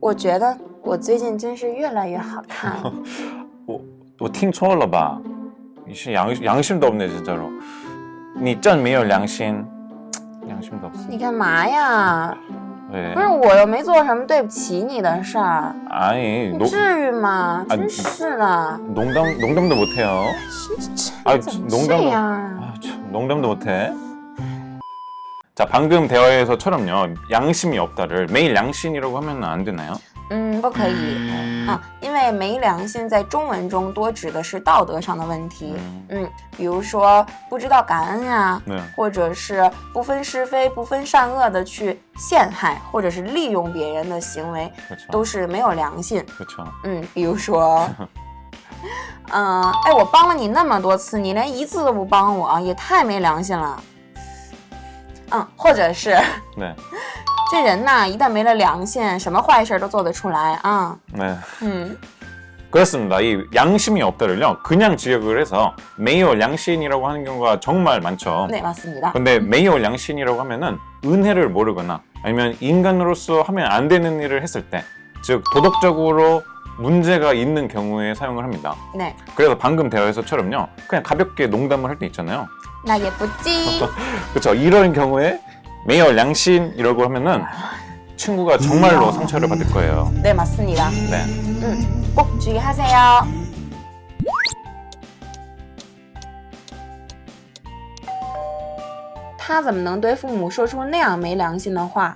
我觉得我最近真是越来越好看了。我我听错了吧？你是良良心都없네 진짜로。你真没有良心，良心都없어。你干嘛呀？对不是，我又没做什么对不起你的事儿， 아니 你 농 至于吗？啊真是的， 농담 농담도 못해요. 这 아 怎么 농담도 这样啊？ 아, 참, 농담도 못해. 자 방금 대화에서처럼요 양심이 없다를 매일 양심이라고 하면 안 되나요? 嗯，不可以啊，因为没良心在中文中多指的是道德上的问题。 음, 嗯，比如说不知道感恩呀、 네. 或者是不分是非、不分善恶的去陷害或者是利用别人的行为， 그렇죠. 都是没有良心。 그렇죠. 嗯，比如说，嗯、哎，我帮了你那么多次，你连一次都不帮我，也太没良心了。 嗯，或者是 네. 这人呐，一旦没了良心，什么坏事都做得出来啊。 네. 嗯， 그렇습니다. 이 양심이 없다를요 그냥 지역을 해서 매일 양심이라고 하는 경우가 정말 많죠. 那맞습니다。 근데 매일 양심이라고 하면은 은혜를 모르거나 아니면 인간으로서 하면 안 되는 일을 했을 때, 즉 도덕적으로 문제가 있는 경우에 사용을 합니다. 那 그래서 방금 대화에서처럼요, 그냥 가볍게 농담을 할 때 있잖아요. 那也不记。 그렇죠. 이런 경우에 매일 양심이라고 하면은 친구가 정말로 상처를 받을 거예요. 对，맞습니다。 네. 嗯，꼭주의하세요。他怎么能对父母说出那样没良心的话？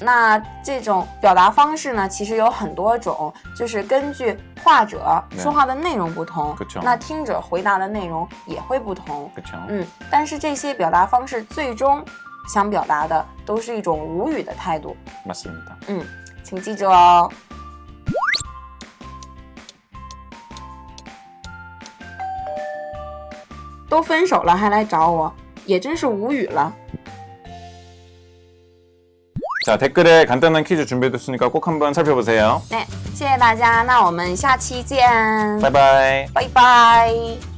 那这种表达方式呢，其实有很多种，就是根据话者说话的内容不同，那听者回答的内容也会不同。嗯，但是这些表达方式最终想表达的都是一种无语的态度。嗯，请记住哦，都分手了还来找我，也真是无语了。 자, 댓글에 간단한 퀴즈 준비해뒀으니까 꼭 한번 살펴보세요. 那谢谢大家，那我们下期见， 바이바이. 拜拜。